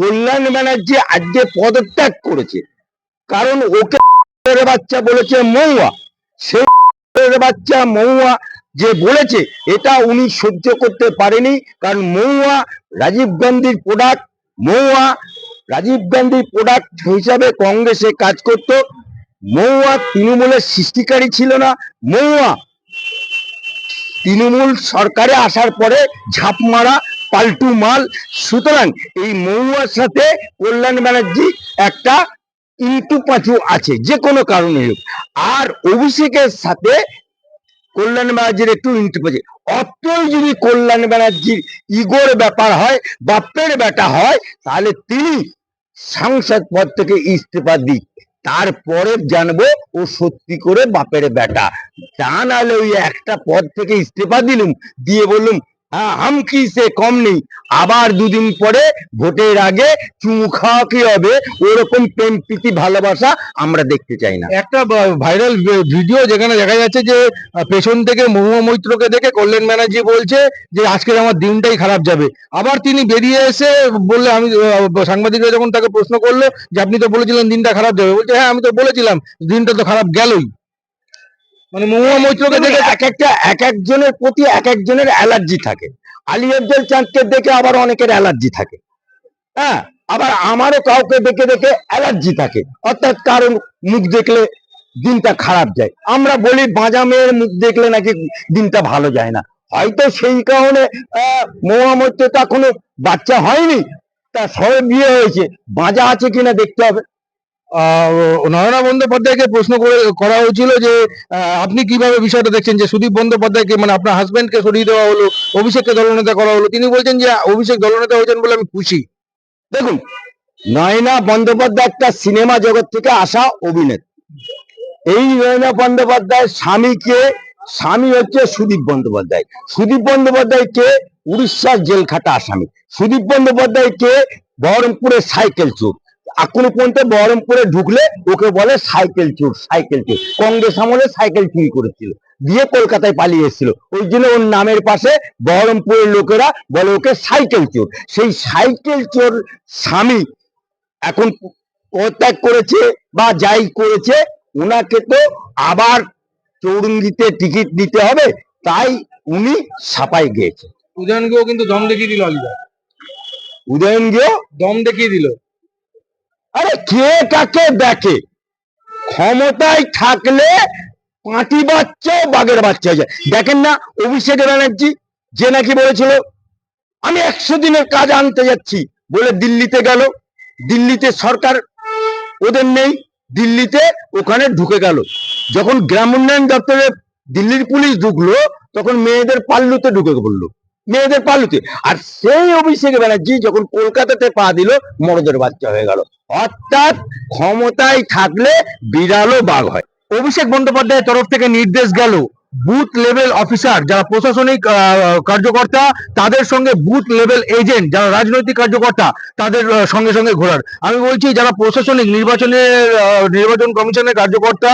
কল্যাণ ব্যানার্জি আজকে পদত্যাগ করেছে। কারণ ওকে বাচ্চা বলেছে মৌয়া সেই বাচ্চা মৌয়া যে বলেছে, এটা উনি সহ্য করতে পারেনি। কারণ মৌয়া রাজীব গান্ধীর প্রোডাক্ট মৌয়া রাজীব গান্ধীর প্রোডাক্ট হিসাবে কংগ্রেসে কাজ করত। মৌয়া তৃণমূলের সৃষ্টিকারী ছিল না। মৌয়া তৃণমূল সরকারে আসার পরে ঝাঁপ মারা পাল্টু মাল। সুতরাং এই মৌয়ার সাথে কল্যাণ ব্যানার্জি একটা ইন্টু পাঁচু আছে, যে কোনো কারণে হোক। আর অভিষেকের সাথে কল্যাণ ব্যানার্জির একটু ইন্টু পাঁচু। অতই যদি কল্যাণ ব্যানার্জির ইগোর ব্যাপার হয়, বাপের বেটা হয়, তাহলে তিনি সাংসদ পদ থেকে ইস্তফা দিক। তারপরে জানব ও সত্যি করে বাপের বেটা তা নাহলে ওই একটা পদ থেকে ইস্তফা দিলুম, দিয়ে বললুম হাম কি সে কম নেই। আবার দুদিন পরে ভোটের আগে চুমু খাওয়া কি হবে? ওরকম প্রেম প্রীতি, ভালোবাসা আমরা দেখতে চাই না। একটা ভাইরাল ভিডিও যেখানে দেখা যাচ্ছে যে পেছন থেকে মহুয়া মৈত্রকে দেখে কল্যাণ ব্যানার্জি বলছে যে, আজকের আমার দিনটাই খারাপ যাবে। আবার তিনি বেরিয়ে এসে বললে, আমি সাংবাদিকরা যখন তাকে প্রশ্ন করল যে, আপনি তো বলেছিলেন দিনটা খারাপ যাবে, বলছে হ্যাঁ আমি তো বলেছিলাম, দিনটা তো খারাপ গেলই। মানে মহুয়া মৈত্রকে দেখে এক একটা এক একজনের প্রতি এক একজনের অ্যালার্জি থাকে। আলী আফজল চাঁদকে দেখে আবার অনেকের অ্যালার্জি থাকে। হ্যাঁ আবার আমারও কাউকে দেখে দেখে অ্যালার্জি থাকে। অর্থাৎ কারণ মুখ দেখলে দিনটা খারাপ যায়। আমরা বলি বাঁজা মেয়ের মুখ দেখলে নাকি দিনটা ভালো যায় না? হয়তো সেই কারণে আহ, মোহাম্মদ তো এখনও বাচ্চা হয়নি। তা সবে বিয়ে হয়েছে। বাঁজা আছে কিনা দেখতে হবে। নয়না বন্দ্যোপাধ্যায়কে প্রশ্ন করে, করা হয়েছিল যে আপনি কীভাবে বিষয়টা দেখছেন যে সুদীপ বন্দ্যোপাধ্যায়কে মানে আপনার হাজব্যান্ডকে সরিয়ে দেওয়া হলো, অভিষেককে দলনেতা করা হলো। তিনি বলছেন যে, অভিষেক দলনেতা হয়েছেন বলে আমি খুশি। দেখুন, নয়না বন্দ্যোপাধ্যায় একটা সিনেমা জগৎ থেকে আসা অভিনেতা। এই নয়না বন্দ্যোপাধ্যায় স্বামীকে স্বামী হচ্ছে সুদীপ বন্দ্যোপাধ্যায়। সুদীপ বন্দ্যোপাধ্যায় কে? উড়িষ্যার জেলখাটা আসামি। সুদীপ বন্দ্যোপাধ্যায়কে বহরমপুরের সাইকেল চোর। এখনও পর্যন্ত বহরমপুরে ঢুকলে ওকে বলে সাইকেল চোর সাইকেল চোর। কংগ্রেস আমলে সাইকেল চুরি করেছিল। দিয়ে কলকাতায় পালিয়ে এসেছিল। ওই জন্য ওর নামের পাশে বহরমপুরের লোকেরা বলে ওকে সাইকেল চোর। সেই সাইকেল চোর স্বামী এখন পদত্যাগ করেছে বা যাই করেছে ওনাকে তো আবার চৌরঙ্গিতে টিকিট দিতে হবে তাই উনি সাপাই গিয়েছে। উদয়নকেও কিন্তু দম দেখিয়ে দিল অলিদা উদয়ন গিয়েও দম দেখিয়ে দিল। আরে কে কাকে দেখে? ক্ষমতায় থাকলে পাঁটি বাচ্চাও বাঘের বাচ্চা হয়ে যায়। দেখেন না, অভিষেক ব্যানার্জি যে নাকি বলেছিল, আমি একশো দিনের কাজ আনতে যাচ্ছি। বলে দিল্লিতে গেল। দিল্লিতে সরকার ওদের নেই, দিল্লিতে ওখানে ঢুকে গেল। যখন গ্রাম উন্নয়ন দপ্তরে দিল্লির পুলিশ ঢুকলো, তখন মেয়েদের পাল্লুতে ঢুকে পড়ল। মেয়েদের পালুতে আর সেই অভিষেক ব্যানার্জি যখন কলকাতাতে পা দিল মরদের বাচ্চা হয়ে গেল। অর্থাৎ ক্ষমতায় থাকলে বিড়ালও বাঘ হয়। অভিষেক বন্দ্যোপাধ্যায়ের তরফ থেকে নির্দেশ গেল বুথ লেভেল অফিসার, যারা প্রশাসনিক কার্যকর্তা, তাদের সঙ্গে বুথ লেভেল এজেন্ট, যারা রাজনৈতিক কার্যকর্তা, তাদের সঙ্গে সঙ্গে ঘোরার। আমি বলছি, যারা প্রশাসনিক নির্বাচনের নির্বাচন কমিশনের কার্যকর্তা,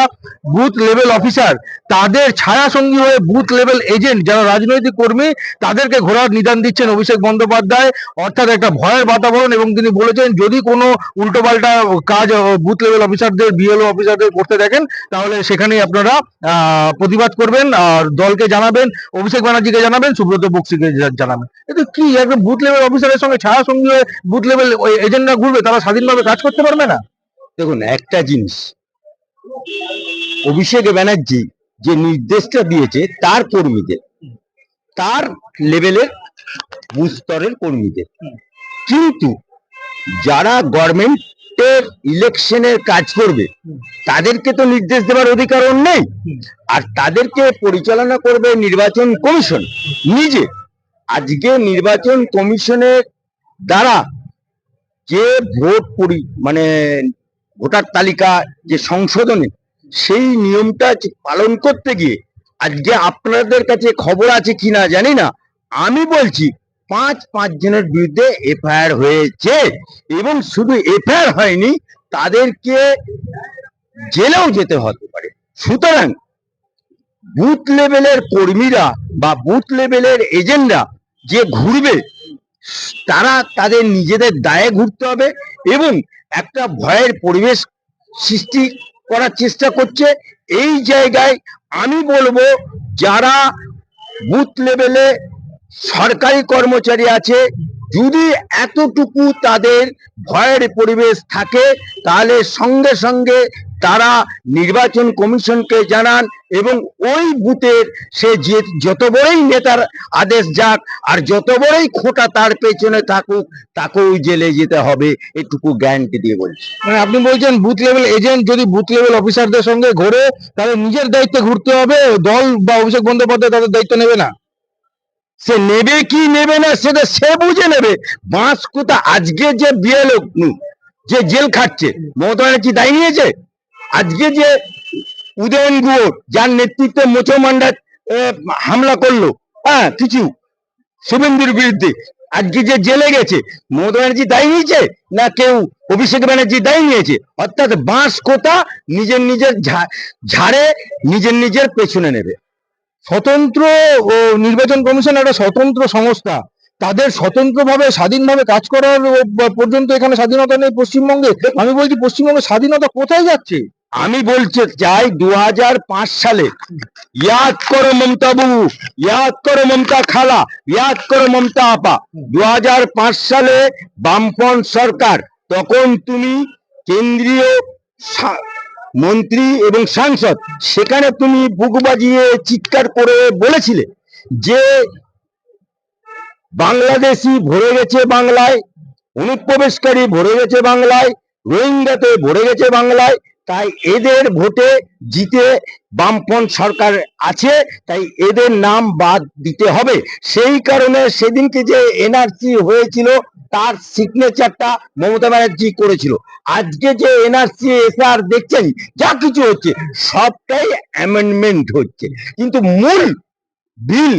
বুথ লেভেল অফিসার, তাদের ছায়া সঙ্গী হয়ে বুথ লেভেল এজেন্ট, যারা রাজনৈতিক কর্মী, তাদেরকে ঘোরার নিদান দিচ্ছেন অভিষেক বন্দ্যোপাধ্যায়। অর্থাৎ একটা ভয়ের বাতাবরণ, এবং তিনি বলেছেন, যদি কোনো উল্টোপাল্টা কাজ বুথ লেভেল অফিসারদের, বিএলও অফিসারদের করতে দেখেন, তাহলে সেখানেই আপনারা প্রতিবাদ করবেন। আর দলকে জানাবেন, অভিষেক ব্যানার্জিকে জানাবেন, সুব্রত বক্সিকে জানাবেন। কিন্তু কি একদম বুথ লেভেল অফিসারের সঙ্গে ছায়া সঙ্গী হয়ে বুথ লেভেল এজেন্টরা ঘুরবে, তারা স্বাধীনভাবে কাজ করতে পারবে না? দেখুন, একটা জিনিস, অভিষেক ব্যানার্জি যে নির্দেশটা দিয়েছে, তার কর্মীদের, তার লেভেলের বুথ স্তরের কর্মীদের। কিন্তু যারা গভর্নমেন্টের ইলেকশনের কাজ করবে। তাদেরকে তো নির্দেশ দেওয়ার অধিকার ওর নেই। আর তাদেরকে পরিচালনা করবে নির্বাচন কমিশন নিজে। আজকে নির্বাচন কমিশনের দ্বারা যে ভোট পরি মানে ভোটার তালিকা যে সংশোধনে সেই নিয়মটা পালন করতে গিয়ে আজকে আপনাদের কাছে খবর আছে কিনা জানি না। আমি বলছি পাঁচ পাঁচ জনের বিরুদ্ধে এফআইআর হয়েছে এবং শুধু এফআইআর হয়নি, তাদেরকে জেলেও যেতে হতে পারে। সুতরাং বুথ লেভেলের কর্মীরা বা বুথ লেভেলের এজেন্টরা যে ঘুরবে, তারা তাদের নিজেদের দায়ে ঘুরতে হবে এবং একটা ভয়ের পরিবেশ সৃষ্টি করার চেষ্টা করছে। এই জায়গায় আমি বলব, যারা বুথ লেভেলে সরকারি কর্মচারী আছে, যদি এতটুকু তাদের ভয়ের পরিবেশ থাকে, তাহলে সঙ্গে সঙ্গে তারা নির্বাচন কমিশনকে জানান এবং ওই বুথের সে যে যত বড়ই নেতার আদেশ যাক আর যত বড়ই খোটা তার পেছনে থাকুক, তাকেও জেলে যেতে হবে, এটুকু গ্যারান্টি দিয়ে বলছি। মানে আপনি বলছেন বুথ লেভেল এজেন্ট যদি বুথ লেভেল অফিসারদের সঙ্গে ঘোরে, তাহলে নিজের দায়িত্বে ঘুরতে হবে, দল বা অভিষেক বন্দ্যোপাধ্যায় তাদের দায়িত্ব নেবে না। সে নেবে কি নেবে না সেটা সে বুঝে নেবে। বাঁশ কোথা? আজকে যে বিয়ে লোক যে জেল খাচ্ছে মমতা ব্যানার্জি দায় নিয়েছে? আজকে যে উদয়ন গুহ যার নেতৃত্বে মোচো মান্ডা আহ, হামলা করল হ্যাঁ কিছু শুভেন্দুর বিরুদ্ধে আজকে যে জেলে গেছে মমতা ব্যানার্জি দায় নিয়েছে না কেউ অভিষেক ব্যানার্জি দায় নিয়েছে? অর্থাৎ বাঁশ কোথা? নিজের নিজের ঝাড়ে নিজের নিজের পেছনে নেবে। স্বতন্ত্র নির্বাচন কমিশন একটা স্বতন্ত্র সংস্থা। তাদের স্বতন্ত্রভাবে, স্বাধীনভাবে কাজ করার পর্যন্ত এখানে স্বাধীনতা নেই পশ্চিমবঙ্গে। আমি বলছি পশ্চিমবঙ্গের স্বাধীনতা কোথায় যাচ্ছে? আমি বলতে চাই দু হাজার পাঁচ সালে, ইয়াদ করো মমতা বাবু, ইয়াদ করো মমতা খালা, ইয়াদ করো মমতা আপা। দু হাজার পাঁচ সালে বামপন সরকার, তখন তুমি কেন্দ্রীয় মন্ত্রী এবং সাংসদ, সেখানে তুমি বুক বাজিয়ে চিৎকার করে বলেছিলে যে বাংলাদেশি ভরে গেছে বাংলায়, অনুপ্রবেশকারী ভরে গেছে বাংলায়, রোহিঙ্গাতে ভরে গেছে বাংলায়, তাই এদের ভোটে জিতে বামপন সরকার আছে, তাই এদের নাম বাদ দিতে হবে। সেই কারণে সেদিনকে যে এনআরসি হয়েছিল তার সিগনেচারটা মমতা ব্যানার্জি করেছিল। আজকে যে এনআরসি এসআর দেখছেন, যা কিছু হচ্ছে, সবটাই অ্যামেন্ডমেন্ট হচ্ছে। কিন্তু মূল বিল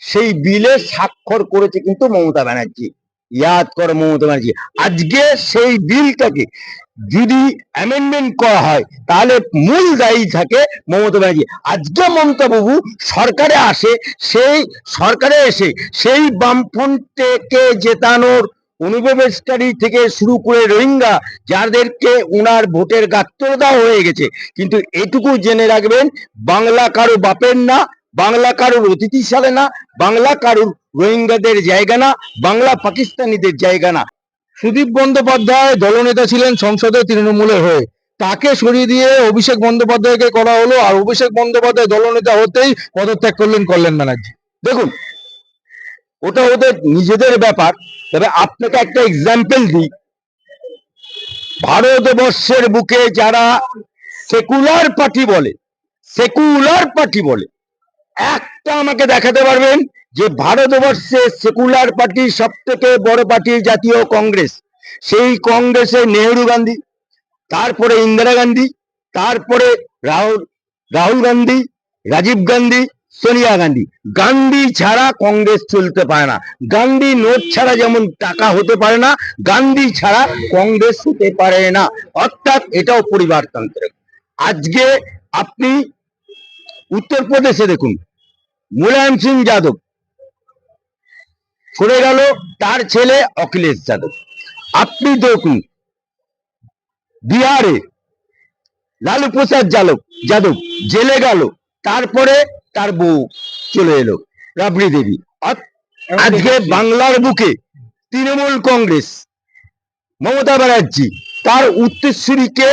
সেই বিলে স্বাক্ষর করেছে কিন্তু মমতা ব্যানার্জি। ইয়াদ করো মমতা ব্যানার্জি। আজকে সেই বিলটাকে যদি অ্যামেন্ডমেন্ট করা হয়, তাহলে মূল দায়ী থাকে মমতা ব্যানার্জি। আজকে মমতা বাবু সরকারে আসে, সেই সরকারে এসে সেই বামফ্রন্টকে জেতানোর অনুপ্রবেশকারী থেকে শুরু করে রোহিঙ্গা, যাদেরকে উনার ভোটের গাত্রতা হয়ে গেছে। কিন্তু এটুকু জেনে রাখবেন, বাংলা কারও বাপের না, বাংলা কারোর অতিথি সালে না, বাংলা কারোর রোহিঙ্গাদের জায়গা না, বাংলা পাকিস্তানিদের জায়গা না। সুদীপ বন্দ্যোপাধ্যায় দলনেতা ছিলেন সংসদে তৃণমূলের হয়ে। তাকে সরিয়ে দিয়ে অভিষেক বন্দ্যোপাধ্যায়কে করা হলো, আর অভিষেক বন্দ্যোপাধ্যায় দলনেতা হতেই পদত্যাগ করলেন কল্যাণ ব্যানার্জি। দেখুন ওটা ওদের নিজেদের ব্যাপার। তবে আপনাকে একটা এক্সাম্পল দিই। ভারতবর্ষের বুকে যারা সেকুলার পার্টি বলে সেকুলার পার্টি বলে, একটা আমাকে দেখাতে পারবেন যে ভারতবর্ষে সেকুলার পার্টি সব থেকে বড় পার্টি জাতীয় কংগ্রেস। সেই কংগ্রেসে নেহেরু গান্ধী, তারপরে ইন্দিরা গান্ধী, তারপরে রাহুল রাহুল গান্ধী, রাজীব গান্ধী সোনিয়া গান্ধী। গান্ধী ছাড়া কংগ্রেস চলতে পারে না। গান্ধী নোট ছাড়া যেমন টাকা হতে পারে না, গান্ধী ছাড়া কংগ্রেস হতে পারে না। অর্থাৎ এটাও পরিবারতন্ত্র আজকে আপনি উত্তরপ্রদেশে দেখুন, মুলায়ম সিং যাদব। সরে গেল তার ছেলে অখিলেশ যাদব। আপনি দেখুন, বিহারে লালু প্রসাদ যাদব যাদব জেলে গেল। তারপরে তার বউ চলে এলো, রাবড়ি দেবী। আজকে বাংলার বুকে তৃণমূল কংগ্রেস, মমতা ব্যানার্জি তার উত্তরসূরিকে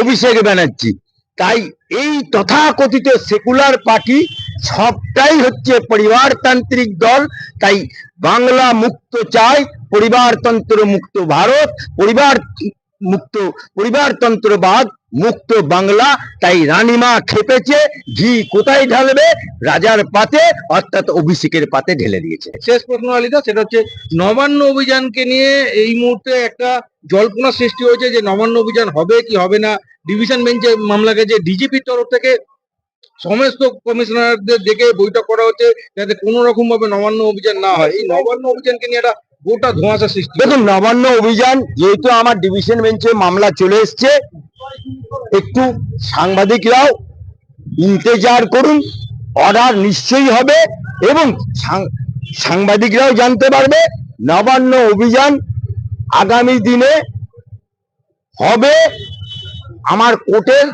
অভিষেক ব্যানার্জি। তাই এই তথাকথিত সেকুলার পার্টি সবটাই হচ্ছে পরিবারতান্ত্রিক দল। তাই বাংলা মুক্ত চায় পরিবারতন্ত্র মুক্ত ভারত, পরিবার মুক্ত, পরিবারতন্ত্রবাদ মুক্ত বাংলা, তাই রানীমা খেপেছে, ঘি কোথায় ঢালবে? রাজার পাতে, অর্থাৎ অভিষেকের পাতে ঢেলে দিয়েছে। শেষ প্রশ্ন আলিদা সেটা হচ্ছে, নবান্ন অভিযানকে নিয়ে এই মুহূর্তে একটা জল্পনা সৃষ্টি হয়েছে যে নবান্ন অভিযান হবে কি হবে না। ডিভিশন বেঞ্চে মামলা গেছে ডিজিপির তরফ থেকে সমস্ত কমিশনারদের ডেকে বৈঠক করা হচ্ছে, যাতে কোনো রকম ভাবে নবান্ন অভিযান না হয়। এই নবান্ন অভিযানকে নিয়ে একটা গোটা ধোঁয়াশা সৃষ্টি। দেখুন নবান্ন অভিযান যেহেতু আমার ডিভিশন বেঞ্চে মামলা চলে এসছে একটু সাংবাদিকরাও ইন্তেজার করুন অর্ডার নিশ্চয়ই হবে এবং সাংবাদিকরাও জানতে পারবে নবান্ন অভিযান আগামী দিনে হবে আমার কোর্টের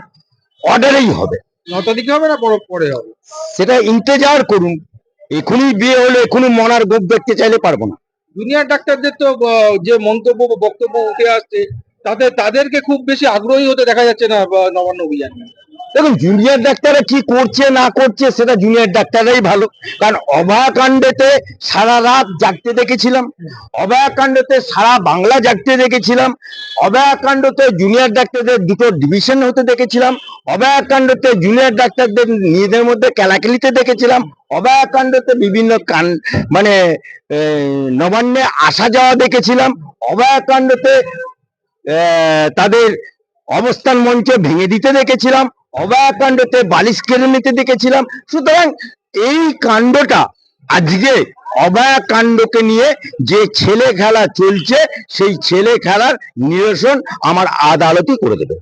অর্ডারেই হবে ন তারিখে হবে না পরে পরে হবে সেটা ইন্তেজার করুন এখনই বিয়ে হলে এখনই মনার গোপ দেখতে চাইলে পারব না জুনিয়র ডাক্তারদের তো যে মন্তব্য বা বক্তব্য উঠে আসছে তাতে তাদেরকে খুব বেশি আগ্রহী হতে দেখা যাচ্ছে না নবান্ন অভিযান। দেখুন জুনিয়র ডাক্তাররা কি করছে, না করছে, সেটা জুনিয়র ডাক্তাররাই ভালো। কারণ অভয়াকাণ্ডেতে সারা রাত জাগতে দেখেছিলাম। অভয়াকাণ্ডতে সারা বাংলা জাগতে দেখেছিলাম। অভয়াকাণ্ডতে জুনিয়র ডাক্তারদের দুটো ডিভিশন হতে দেখেছিলাম। অভয়াকাণ্ডতে জুনিয়র ডাক্তারদের নিজেদের মধ্যে কেলাকেলিতে দেখেছিলাম। অভয়াকাণ্ডতে বিভিন্ন কান মানে নবান্নে আসা যাওয়া দেখেছিলাম। অভয়াকাণ্ডতে তাদের অবস্থান মঞ্চে ভেঙে দিতে দেখেছিলাম। অভয়াকাণ্ডতে বালিশ কেড়ে নিতে দেখেছিলাম। সুতরাং এই কাণ্ডটা আজকে অভয়াকাণ্ডকে নিয়ে যে ছেলে খেলা চলছে, সেই ছেলে খেলার নিরসন আমার আদালতই করে দেবে।